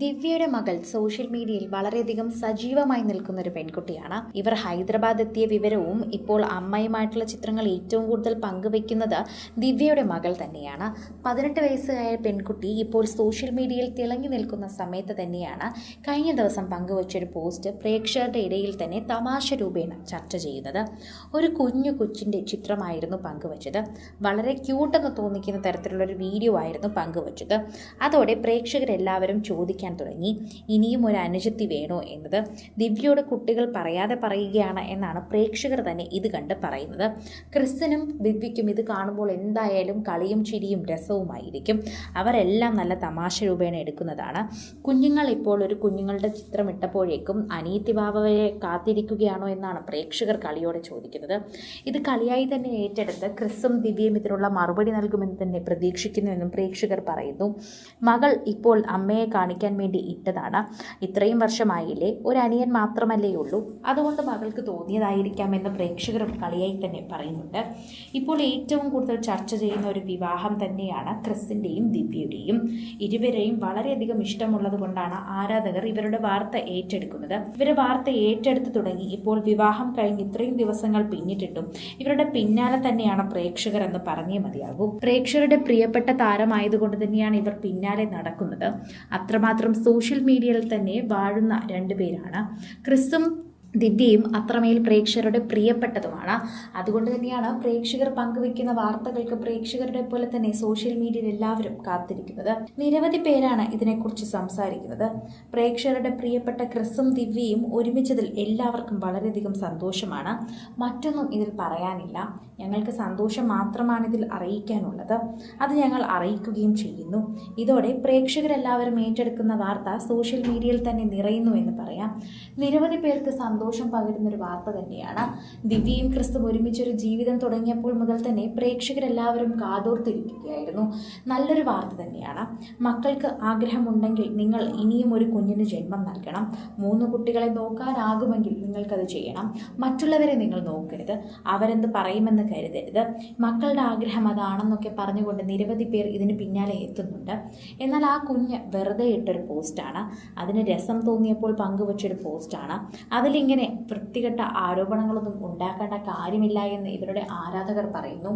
ദിവ്യയുടെ മകൾ സോഷ്യൽ മീഡിയയിൽ വളരെയധികം സജീവമായി നിൽക്കുന്ന ഒരു പെൺകുട്ടിയാണ്. ഇവർ ഹൈദരാബാദ് എത്തിയ വിവരവും ഇപ്പോൾ അമ്മയുമായിട്ടുള്ള ചിത്രങ്ങൾ ഏറ്റവും കൂടുതൽ പങ്കുവെക്കുന്നത് ദിവ്യയുടെ മകൾ തന്നെയാണ്. പതിനെട്ട് വയസ്സുകായ പെൺകുട്ടി ഇപ്പോൾ സോഷ്യൽ മീഡിയയിൽ തിളങ്ങി നിൽക്കുന്ന സമയത്ത് തന്നെയാണ് കഴിഞ്ഞ ദിവസം പങ്കുവച്ചൊരു പോസ്റ്റ് പ്രേക്ഷകരുടെ ഇടയിൽ തന്നെ തമാശ രൂപേണ ചർച്ച ചെയ്യുന്നത്. ഒരു കുഞ്ഞു കൊച്ചിന്റെ ചിത്രമായിരുന്നു പങ്കുവച്ചത്. വളരെ ക്യൂട്ടെന്ന് തോന്നിക്കുന്ന തരത്തിലുള്ള ഒരു വീഡിയോ ആയിരുന്നു പങ്കുവച്ചത്. അതോടെ പ്രേക്ഷകരെല്ലാവരും ചോദിക്കാൻ തുടങ്ങി. ഇനിയും ഒരു അനുജത്തി വേണോ എന്നത് ദിവ്യയുടെ കുട്ടികൾ പറയാതെ പറയുകയാണ് എന്നാണ് പ്രേക്ഷകർ തന്നെ ഇത് കണ്ട് പറയുന്നത്. ക്രിസ്തനും ദിവ്യയ്ക്കും ഇത് കാണുമ്പോൾ എന്തായാലും കളിയും ചിരിയും രസവുമായിരിക്കും. അവരെല്ലാം നല്ല തമാശ രൂപേണ എടുക്കുന്നതാണ്. കുഞ്ഞുങ്ങൾ ഇപ്പോൾ ഒരു കുഞ്ഞുങ്ങളുടെ ചിത്രം ഇട്ടപ്പോഴേക്കും അനീതി ബാബയെ കാത്തിരിക്കുകയാണോ എന്നാണ് പ്രേക്ഷകർ കളിയോടെ ചോദിക്കുന്നത്. ഇത് കളിയായി തന്നെ ഏറ്റെടുത്ത് ക്രിസ്തും ദിവ്യയും ഇതിനുള്ള മറുപടി നൽകുമെന്ന് തന്നെ പ്രതീക്ഷിക്കുന്നുവെന്നും പ്രേക്ഷകർ പറയുന്നു. മകൾ ഇപ്പോൾ അമ്മയെ കാണിക്കാൻ വേണ്ടി ഇട്ടതാണ്. ഇത്രയും വർഷമായില്ലേ ഒരു അനിയൻ മാത്രമല്ലേ ഉള്ളൂ. അതുകൊണ്ട് മകൾക്ക് തോന്നിയതായിരിക്കാം എന്ന് പ്രേക്ഷകരും കളിയായി തന്നെ പറയുന്നുണ്ട്. ഇപ്പോൾ ഏറ്റവും കൂടുതൽ ചർച്ച ചെയ്യുന്ന ഒരു വിവാഹം തന്നെയാണ് ക്രിസിന്റെയും ദിവ്യയുടെയും. ഇരുവരെയും വളരെയധികം ഇഷ്ടമുള്ളത് കൊണ്ടാണ് ആരാധകർ ഇവരുടെ വാർത്ത ഏറ്റെടുക്കുന്നത്. ഇവരെ വാർത്ത ഏറ്റെടുത്ത് തുടങ്ങി. ഇപ്പോൾ വിവാഹം കഴിഞ്ഞ് ഇത്രയും ദിവസങ്ങൾ പിന്നിട്ടിട്ടും ഇവരുടെ പിന്നാലെ തന്നെയാണ് പ്രേക്ഷകർ എന്ന് പറഞ്ഞേ മതിയാകും. പ്രേക്ഷകരുടെ പ്രിയപ്പെട്ട താരമായതുകൊണ്ട് തന്നെയാണ് ഇവർ പിന്നാലെ നടക്കുന്നത്. അത്രമാത്രം സോഷ്യൽ മീഡിയയിൽ തന്നെ വാഴുന്ന രണ്ടുപേരാണ് ക്രിസ്തും ദിവ്യയും അത്രമേൽ പ്രേക്ഷകരുടെ പ്രിയപ്പെട്ടതുമാണ്. അതുകൊണ്ട് തന്നെയാണ് പ്രേക്ഷകർ പങ്കുവെക്കുന്ന വാർത്തകൾക്ക് പ്രേക്ഷകരുടെ പോലെ തന്നെ സോഷ്യൽ മീഡിയയിൽ എല്ലാവരും കാത്തിരിക്കുന്നത്. നിരവധി പേരാണ് ഇതിനെക്കുറിച്ച് സംസാരിക്കുന്നത്. പ്രേക്ഷകരുടെ പ്രിയപ്പെട്ട ക്രിസും ദിവ്യയും ഒരുമിച്ചതിൽ എല്ലാവർക്കും വളരെയധികം സന്തോഷമാണ്. മറ്റൊന്നും ഇതിൽ പറയാനില്ല. ഞങ്ങൾക്ക് സന്തോഷം മാത്രമാണ് ഇതിൽ അറിയിക്കാനുള്ളത്. അത് ഞങ്ങൾ അറിയിക്കുകയും ചെയ്യുന്നു. ഇതോടെ പ്രേക്ഷകരെല്ലാവരും ഏറ്റെടുക്കുന്ന വാർത്ത സോഷ്യൽ മീഡിയയിൽ തന്നെ നിറയുന്നു എന്ന് പറയാം. നിരവധി പേർക്ക് സന്തോഷം പകരുന്ന ഒരു വാർത്ത തന്നെയാണ്. ദിവ്യയും ക്രിസ്തു ഒരുമിച്ചൊരു ജീവിതം തുടങ്ങിയപ്പോൾ മുതൽ തന്നെ പ്രേക്ഷകരെല്ലാവരും കാതോർത്തിരിക്കുകയായിരുന്നു. നല്ലൊരു വാർത്ത തന്നെയാണ്. മക്കൾക്ക് ആഗ്രഹമുണ്ടെങ്കിൽ നിങ്ങൾ ഇനിയും ഒരു കുഞ്ഞിന് ജന്മം നൽകണം. മൂന്ന് കുട്ടികളെ നോക്കാനാകുമെങ്കിൽ നിങ്ങൾക്കത് ചെയ്യണം. മറ്റുള്ളവരെ നിങ്ങൾ നോക്കരുത്. അവരെന്ത് പറയുമെന്ന് കരുതരുത്. മക്കളുടെ ആഗ്രഹം അതാണെന്നൊക്കെ പറഞ്ഞുകൊണ്ട് നിരവധി പേർ ഇതിന് പിന്നാലെ എത്തുന്നുണ്ട്. എന്നാൽ ആ കുഞ്ഞ് വെറുതെ ഇട്ടൊരു പോസ്റ്റാണ്. അതിന് രസം തോന്നിയപ്പോൾ പങ്കുവച്ചൊരു പോസ്റ്റാണ്. അതിലിങ്ങനെ വൃത്തികെട്ട ആരോപണങ്ങളൊന്നും ഉണ്ടാക്കേണ്ട കാര്യമില്ല എന്ന് ഇവരുടെ ആരാധകർ പറയുന്നു.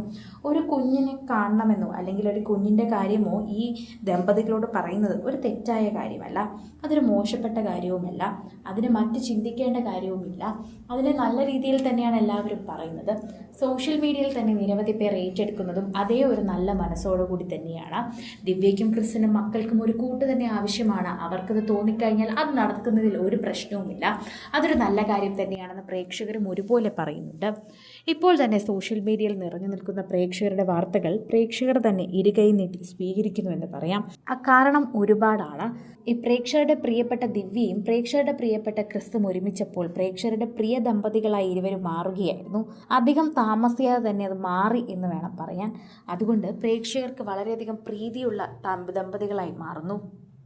ഒരു കുഞ്ഞിനെ കാണണമെന്നോ അല്ലെങ്കിൽ ഒരു കുഞ്ഞിന്റെ കാര്യമോ ഈ ദമ്പതികളോട് പറയുന്നത് ഒരു തെറ്റായ കാര്യമല്ല. അതൊരു മോശപ്പെട്ട കാര്യവുമല്ല. അതിന് മറ്റ് ചിന്തിക്കേണ്ട കാര്യവുമില്ല. അതിനെ നല്ല രീതിയിൽ തന്നെയാണ് എല്ലാവരും പറയുന്നത്. സോഷ്യൽ മീഡിയയിൽ തന്നെ നിരവധി പേർ ഏറ്റെടുക്കുന്നതും അതേ ഒരു നല്ല മനസ്സോടുകൂടി തന്നെയാണ്. ദിവ്യയ്ക്കും ക്രിസ്റ്റിനും മക്കൾക്കും ഒരു കൂട്ട് തന്നെ ആവശ്യമാണ്. അവർക്കത് തോന്നിക്കഴിഞ്ഞാൽ അത് നടക്കുന്നതിൽ ഒരു പ്രശ്നവുമില്ല. അതൊരു നല്ല കാര്യം തന്നെയാണെന്ന് പ്രേക്ഷകരും ഒരുപോലെ പറയുന്നുണ്ട്. ഇപ്പോൾ തന്നെ സോഷ്യൽ മീഡിയയിൽ നിറഞ്ഞു നിൽക്കുന്ന പ്രേക്ഷകരുടെ വാർത്തകൾ പ്രേക്ഷകർ തന്നെ ഇരുകൈ നീട്ടി സ്വീകരിക്കുന്നുവെന്ന് പറയാം. അക്കാരണം ഒരുപാടാണ്. ഈ പ്രേക്ഷകരുടെ പ്രിയപ്പെട്ട ദിവ്യയും പ്രേക്ഷകരുടെ പ്രിയപ്പെട്ട ക്രിസ്തും ഒരുമിച്ചപ്പോൾ പ്രേക്ഷകരുടെ പ്രിയ ദമ്പതികളായി ഇരുവരും മാറുകയായിരുന്നു. അധികം താമസിയാതെ തന്നെ അത് മാറി എന്ന് വേണം പറയാൻ. അതുകൊണ്ട് പ്രേക്ഷകർക്ക് വളരെയധികം പ്രീതിയുള്ള ദമ്പതികളായി മാറുന്നു.